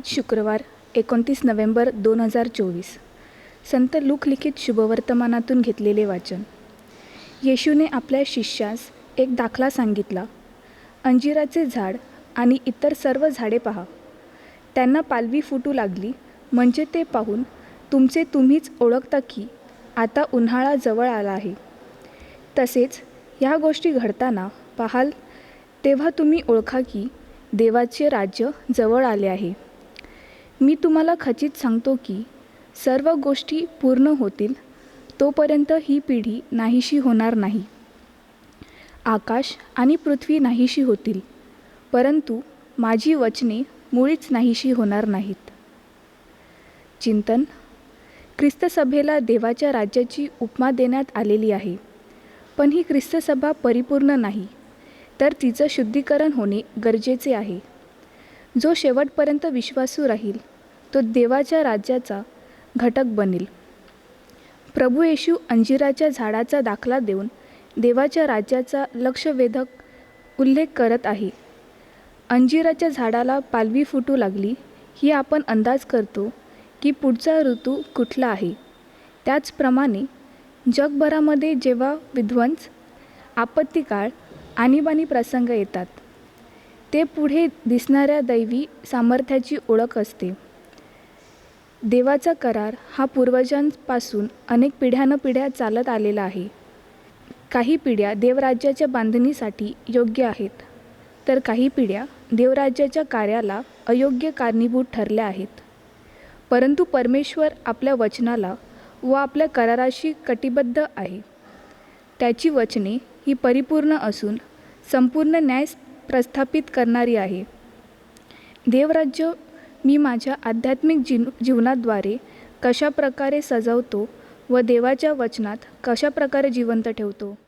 आज शुक्रवार एकोणतीस नोव्हेंबर दोन हजार चोवीस. संत लुखलिखित शुभवर्तमानातून घेतलेले वाचन. येशूने आपल्या शिष्यास एक दाखला सांगितला अंजिराचे झाड आणि इतर सर्व झाडे पहा. त्यांना पालवी फुटू लागली म्हणजे ते पाहून तुमचे तुम्हीच ओळखता की आता उन्हाळा जवळ आला आहे. तसेच ह्या गोष्टी घडताना पाहाल तेव्हा तुम्ही ओळखा की देवाचे राज्य जवळ आले आहे. मी तुम्हाला खचित सांगतो की सर्व गोष्टी पूर्ण होतील तोपर्यंत ही पिढी नाहीशी होणार नाही. आकाश आणि पृथ्वी नाहीशी होतील परंतु माझी वचने मुळीच नाहीशी होणार नाहीत. चिंतन ख्रिस्तसभेला देवाच्या राज्याची उपमा देण्यात आलेली आहे पण ही ख्रिस्तसभा परिपूर्ण नाही तर तिचं शुद्धीकरण होणे गरजेचे आहे. जो शेवटपर्यंत विश्वासू राहील तो देवाच्या राज्याचा घटक बनेल. प्रभू येशू अंजिराच्या झाडाचा दाखला देऊन देवाच्या राज्याचा लक्षवेधक उल्लेख करत आहे. अंजिराच्या झाडाला पालवी फुटू लागली ही आपण अंदाज करतो की पुढचा ऋतू कुठला आहे. त्याचप्रमाणे जगभरामध्ये जेव्हा विध्वंस आपत्तिकाळ आणीबाणी प्रसंग येतात ते पुढे दिसणाऱ्या दैवी सामर्थ्याची ओळख असते. देवाचा करार हा पूर्वजांपासून अनेक पिढ्यानपिढ्या चालत आलेला आहे. काही पिढ्या देवराज्याच्या बांधणीसाठी योग्य आहेत. तर काही पिढ्या देवराज्याच्या कार्याला अयोग्य कारणीभूत ठरल्या आहेत. परंतु परमेश्वर आपल्या वचनाला व आपल्या कराराशी कटिबद्ध आहे. त्याची वचने ही परिपूर्ण असून संपूर्ण न्याय प्रस्थापित करणारी आहे. देवराज्य मी माझ्या आध्यात्मिक जीव जीवनाद्वारे कशा प्रकारे सजवतो व देवाच्या वचनात कशा प्रकारे जिवंत ठेवतो?